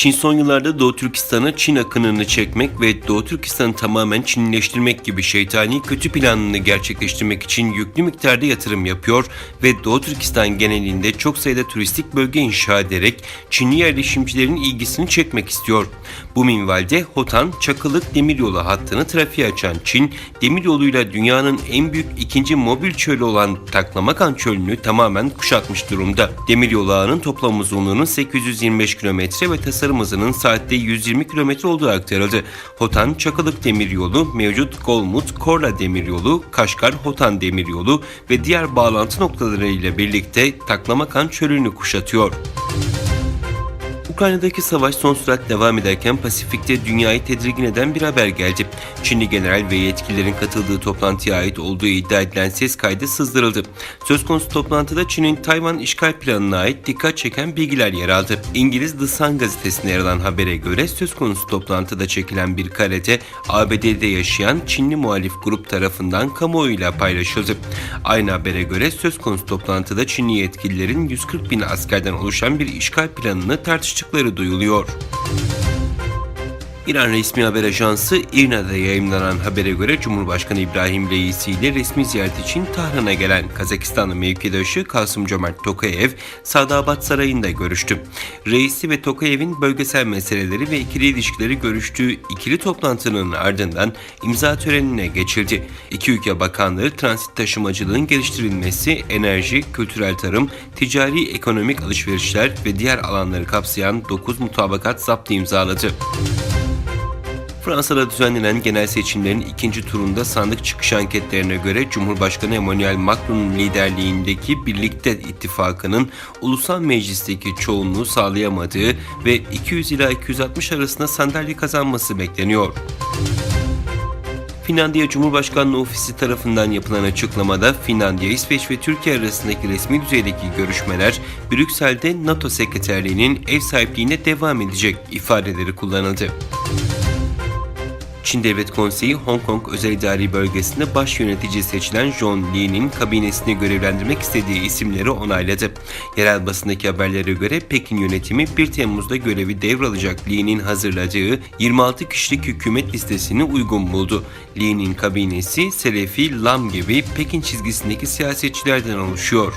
Çin son yıllarda Doğu Türkistan'a Çin akınını çekmek ve Doğu Türkistan'ı tamamen Çinleştirmek gibi şeytani kötü planını gerçekleştirmek için yüklü miktarda yatırım yapıyor ve Doğu Türkistan genelinde çok sayıda turistik bölge inşa ederek Çinli yerleşimcilerin ilgisini çekmek istiyor. Bu minvalde Hotan Çakılık Demiryolu hattını trafiğe açan Çin, demiryoluyla dünyanın en büyük ikinci mobil çölü olan Taklamakan Çölü'nü tamamen kuşatmış durumda. Demiryolu ağının toplam uzunluğunun 825 kilometre ve tasarım hızının saatte 120 kilometre olduğu aktarıldı. Hotan Çakılık Demiryolu, mevcut Golmut Korla Demiryolu, Kaşgar Hotan Demiryolu ve diğer bağlantı noktalarıyla birlikte Taklamakan Çölü'nü kuşatıyor. Ukrayna'daki savaş son sürat devam ederken Pasifik'te dünyayı tedirgin eden bir haber geldi. Çinli general ve yetkililerin katıldığı toplantıya ait olduğu iddia edilen ses kaydı sızdırıldı. Söz konusu toplantıda Çin'in Tayvan işgal planına ait dikkat çeken bilgiler yer aldı. İngiliz The Sun gazetesinde yer alan habere göre söz konusu toplantıda çekilen bir karete ABD'de yaşayan Çinli muhalif grup tarafından kamuoyuyla paylaşıldı. Aynı habere göre söz konusu toplantıda Çinli yetkililerin 140 bin askerden oluşan bir işgal planını tartıştıkları duyuluyor. İran resmi haber ajansı İRNA'da yayımlanan habere göre Cumhurbaşkanı İbrahim Reisi ile resmi ziyaret için Tahran'a gelen Kazakistanlı mevkidaşı Kasım Cömert Tokayev, Sadabat Sarayı'nda görüştü. Reisi ve Tokayev'in bölgesel meseleleri ve ikili ilişkileri görüştüğü ikili toplantının ardından imza törenine geçildi. İki ülke bakanları transit taşımacılığın geliştirilmesi, enerji, kültürel tarım, ticari ekonomik alışverişler ve diğer alanları kapsayan 9 mutabakat zaptı imzaladı. Fransa'da düzenlenen genel seçimlerin ikinci turunda sandık çıkış anketlerine göre Cumhurbaşkanı Emmanuel Macron'un liderliğindeki Birlikte İttifakı'nın ulusal meclisteki çoğunluğu sağlayamadığı ve 200 ila 260 arasında sandalye kazanması bekleniyor. Finlandiya Cumhurbaşkanlığı Ofisi tarafından yapılan açıklamada Finlandiya, İsveç ve Türkiye arasındaki resmi düzeydeki görüşmeler Brüksel'de NATO Sekreterliği'nin ev sahipliğine devam edecek ifadeleri kullanıldı. Çin Devlet Konseyi Hong Kong Özel İdari Bölgesi'nde baş yönetici seçilen John Lee'nin kabinesini görevlendirmek istediği isimleri onayladı. Yerel basındaki haberlere göre Pekin yönetimi 1 Temmuz'da görevi devralacak Lee'nin hazırladığı 26 kişilik hükümet listesini uygun buldu. Lee'nin kabinesi Selefi Lam gibi Pekin çizgisindeki siyasetçilerden oluşuyor.